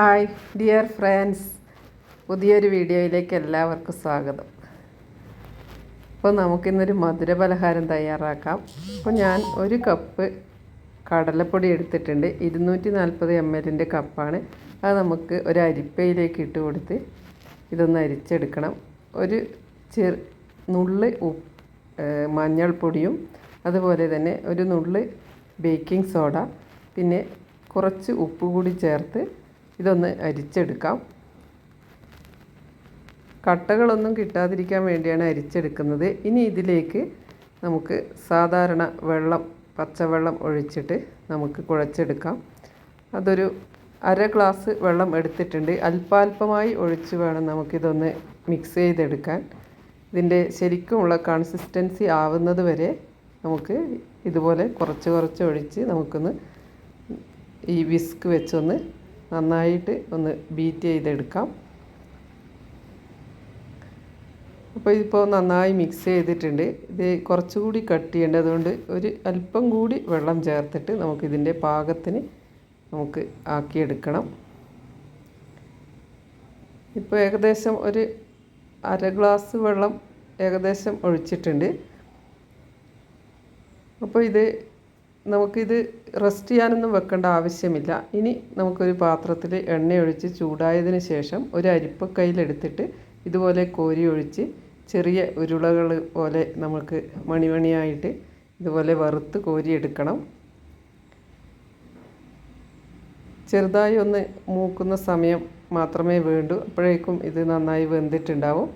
Hi dear friends. പുതിയൊരു വീഡിയോയിലേക്ക് എല്ലാവർക്കും സ്വാഗതം. അപ്പോൾ നമുക്കിന്നൊരു മധുര പലഹാരം തയ്യാറാക്കാം. അപ്പോൾ ഞാൻ ഒരു കപ്പ് കടലപ്പൊടി എടുത്തിട്ടുണ്ട്. ഇരുന്നൂറ്റി നാൽപ്പത് എം എല്ലിന്റെ കപ്പാണ്. അത് നമുക്ക് ഒരു അരിപ്പയിലേക്ക് ഇട്ട് കൊടുത്ത് ഇതൊന്ന് അരിച്ചെടുക്കണം. ഒരു ചെറു നുള്ള് മഞ്ഞൾപ്പൊടിയും അതുപോലെ തന്നെ ഒരു നുള്ള് ബേക്കിംഗ് സോഡ പിന്നെ കുറച്ച് ഉപ്പ് കൂടി ചേർത്ത് ഇതൊന്ന് അരിച്ചെടുക്കാം. കട്ടകളൊന്നും കിട്ടാതിരിക്കാൻ വേണ്ടിയാണ് അരിച്ചെടുക്കുന്നത്. ഇനി ഇതിലേക്ക് നമുക്ക് സാധാരണ വെള്ളം പച്ചവെള്ളം ഒഴിച്ചിട്ട് നമുക്ക് കുഴച്ചെടുക്കാം. അതൊരു അര ഗ്ലാസ് വെള്ളം എടുത്തിട്ടുണ്ട്. അല്പാൽപമായി ഒഴിച്ച് വേണം നമുക്കിതൊന്ന് മിക്സ് ചെയ്തെടുക്കാൻ. ഇതിന്റെ ശരിക്കുമുള്ള കൺസിസ്റ്റൻസി ആവുന്നത് വരെ നമുക്ക് ഇതുപോലെ കുറച്ച് കുറച്ച് ഒഴിച്ച് നമുക്കൊന്ന് ഈ വിസ്ക് വെച്ചൊന്ന് നന്നായിട്ട് ഒന്ന് ബീറ്റ് ചെയ്തെടുക്കാം. അപ്പോൾ ഇതിപ്പോൾ നന്നായി മിക്സ് ചെയ്തിട്ടുണ്ട്. ഇത് കുറച്ചുകൂടി കട്ട് ചെയ്യേണ്ടത് അതുകൊണ്ട് ഒരു അല്പം കൂടി വെള്ളം ചേർത്തിട്ട് നമുക്കിതിന്റെ പാകത്തിന് നമുക്ക് ആക്കിയെടുക്കണം. ഇപ്പോൾ ഏകദേശം ഒരു അര ഗ്ലാസ് വെള്ളം ഏകദേശം ഒഴിച്ചിട്ടുണ്ട്. അപ്പോൾ ഇത് നമുക്കിത് റെസ്റ്റ് ചെയ്യാനൊന്നും വെക്കേണ്ട ആവശ്യമില്ല. ഇനി നമുക്കൊരു പാത്രത്തിൽ എണ്ണ ഒഴിച്ച് ചൂടായതിന് ശേഷം ഒരു അരിപ്പ കയ്യിലെടുത്തിട്ട് ഇതുപോലെ കോരി ഒഴിച്ച് ചെറിയ ഉരുളകൾ പോലെ നമുക്ക് മണിമണിയായിട്ട് ഇതുപോലെ വറുത്ത് കോരിയെടുക്കണം. ചെറുതായി ഒന്ന് മൂക്കുന്ന സമയം മാത്രമേ വേണ്ടൂ. അപ്പോഴേക്കും ഇത് നന്നായി വെന്തിട്ടുണ്ടാവും.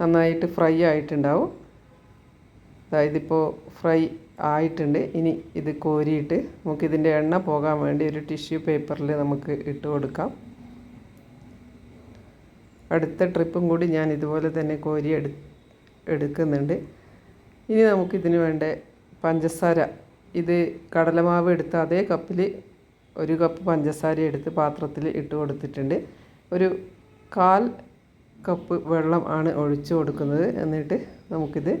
നന്നായിട്ട് ഫ്രൈ ആയിട്ടുണ്ടാവും. അതായത് ഇപ്പോൾ ഫ്രൈ ആയിട്ടുണ്ട്. ഇനി ഇത് കോരിയിട്ട് നമുക്കിതിന്റെ എണ്ണ പോകാൻ വേണ്ടി ഒരു ടിഷ്യൂ പേപ്പറിൽ നമുക്ക് ഇട്ട് കൊടുക്കാം. അടുത്ത ട്രിപ്പും കൂടി ഞാൻ ഇതുപോലെ തന്നെ കോരി എടു എടുക്കുന്നുണ്ട്. ഇനി നമുക്കിതിന് വേണ്ട പഞ്ചസാര ഇത് കടലമാവ് എടുത്ത അതേ കപ്പിൽ ഒരു കപ്പ് പഞ്ചസാര എടുത്ത് പാത്രത്തിൽ ഇട്ട് കൊടുത്തിട്ടുണ്ട്. ഒരു കാൽ കപ്പ് വെള്ളം ആണ് ഒഴിച്ചു കൊടുക്കുന്നത്. എന്നിട്ട് നമുക്കിത്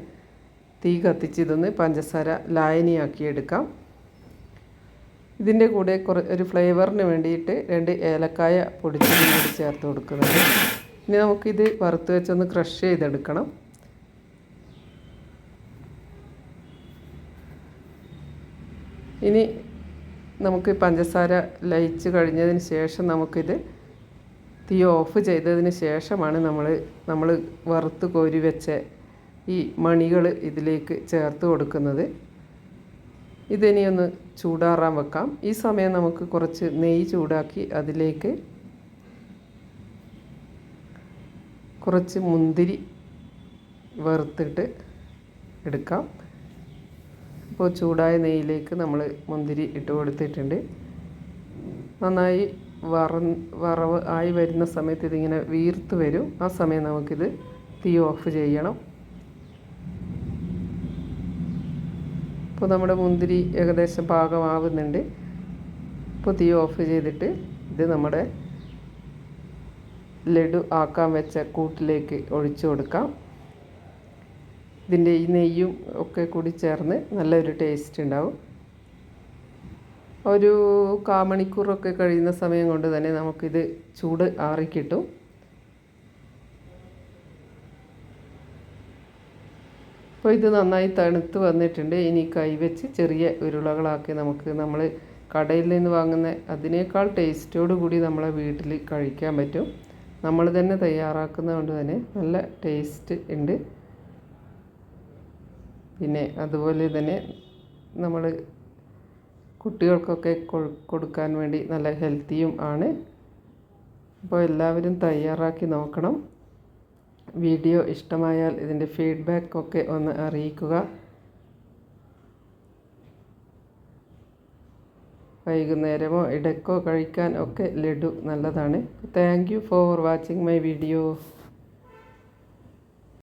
തീ കത്തിച്ച് ഇതൊന്ന് പഞ്ചസാര ലായനിയാക്കി എടുക്കാം. ഇതിന്റെ കൂടെ കുറേ ഒരു ഫ്ലേവറിന് വേണ്ടിയിട്ട് രണ്ട് ഏലക്കായ പൊടിച്ചതും കൂടി ചേർത്ത് കൊടുക്കുന്നുണ്ട്. ഇനി നമുക്കിത് വറുത്ത് വെച്ചൊന്ന് ക്രഷ് ചെയ്തെടുക്കണം. ഇനി നമുക്ക് പഞ്ചസാര ലയിച്ച് കഴിഞ്ഞതിന് ശേഷം നമുക്കിത് തീ ഓഫ് ചെയ്തതിന് ശേഷമാണ് നമ്മൾ നമ്മൾ വറുത്ത് കോരി വെച്ച ഈ മണികൾ ഇതിലേക്ക് ചേർത്ത് കൊടുക്കുന്നത്. ഇതിനി ഒന്ന് ചൂടാറാൻ വെക്കാം. ഈ സമയം നമുക്ക് കുറച്ച് നെയ്യ് ചൂടാക്കി അതിലേക്ക് കുറച്ച് മുന്തിരി വറുത്തിട്ട് എടുക്കാം. ഇപ്പോൾ ചൂടായ നെയ്യിലേക്ക് നമ്മൾ മുന്തിരി ഇട്ട് കൊടുത്തിട്ടുണ്ട്. നന്നായി വറ വറവ് ആയി വരുന്ന സമയത്ത് ഇതിങ്ങനെ വീർത്ത് വരും. ആ സമയം നമുക്കിത് തീ ഓഫ് ചെയ്യണം. ഇപ്പോൾ നമ്മുടെ മുന്തിരി ഏകദേശം പാകമാവുന്നുണ്ട്. ഇപ്പോൾ തീ ഓഫ് ചെയ്തിട്ട് ഇത് നമ്മുടെ ലഡു ആക്കാൻ വെച്ച കൂട്ടിലേക്ക് ഒഴിച്ചു കൊടുക്കാം. ഇതിന്റെ ഈ നെയ്യും ഒക്കെ കൂടി ചേർന്ന് നല്ലൊരു ടേസ്റ്റ് ഉണ്ടാവും. ഒരു കാമണിക്കൂറൊക്കെ കഴിയുന്ന സമയം കൊണ്ട് തന്നെ നമുക്കിത് ചൂട് ആറിക്കിട്ടും. അപ്പോൾ ഇത് നന്നായി തണുത്ത് വന്നിട്ടുണ്ട്. ഇനി കൈ കൈവച്ച് ചെറിയ ഉരുളകളാക്കി നമുക്ക് നമ്മൾ കടയിൽ നിന്ന് വാങ്ങുന്ന അതിനേക്കാൾ ടേസ്റ്റോട് കൂടി നമ്മളെ വീട്ടിൽ കഴിക്കാൻ പറ്റും. നമ്മൾ തന്നെ തയ്യാറാക്കുന്നതുകൊണ്ട് തന്നെ നല്ല ടേസ്റ്റ് ഉണ്ട്. പിന്നെ അതുപോലെ തന്നെ നമ്മൾ കുട്ടികൾക്കൊക്കെ കൊടുക്കാൻ വേണ്ടി നല്ല ഹെൽത്തിയും ആണ്. അപ്പോൾ എല്ലാവരും തയ്യാറാക്കി നോക്കണം. വീഡിയോ ഇഷ്ടമായാൽ ഇതിന്റെ ഫീഡ്ബാക്ക് ഒക്കെ ഒന്ന് അറിയിക്കുക. വൈകുന്നേരമോ ഇടയ്ക്കോ കഴിക്കാൻ ഒക്കെ ലഡു നല്ലതാണ്. Thank you for watching my video